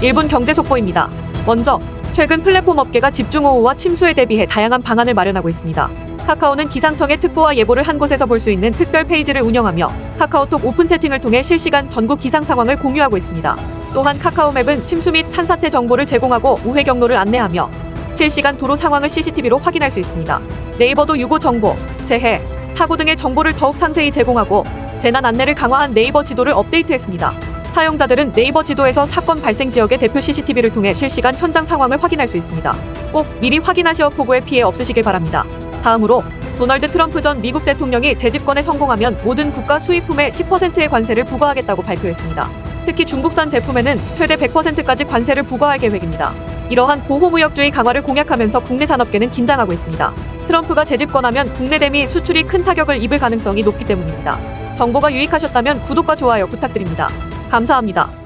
1분 경제 속보입니다. 먼저 최근 플랫폼 업계가 집중 호우와 침수에 대비해 다양한 방안을 마련하고 있습니다. 카카오는 기상청의 특보와 예보를 한 곳에서 볼 수 있는 특별 페이지를 운영하며 카카오톡 오픈 채팅을 통해 실시간 전국 기상 상황을 공유하고 있습니다. 또한 카카오맵은 침수 및 산사태 정보를 제공하고 우회 경로를 안내하며 실시간 도로 상황을 CCTV로 확인할 수 있습니다. 네이버도 유고 정보, 재해, 사고 등의 정보를 더욱 상세히 제공하고 재난 안내를 강화한 네이버 지도를 업데이트했습니다. 사용자들은 네이버 지도에서 사건 발생 지역의 대표 CCTV를 통해 실시간 현장 상황을 확인할 수 있습니다. 꼭 미리 확인하시어 폭우의 피해 없으시길 바랍니다. 다음으로 도널드 트럼프 전 미국 대통령이 재집권에 성공하면 모든 국가 수입품에 10%의 관세를 부과하겠다고 발표했습니다. 특히 중국산 제품에는 최대 100%까지 관세를 부과할 계획입니다. 이러한 보호무역주의 강화를 공약하면서 국내 산업계는 긴장하고 있습니다. 트럼프가 재집권하면 국내 대미 수출이 큰 타격을 입을 가능성이 높기 때문입니다. 정보가 유익하셨다면 구독과 좋아요 부탁드립니다. 감사합니다.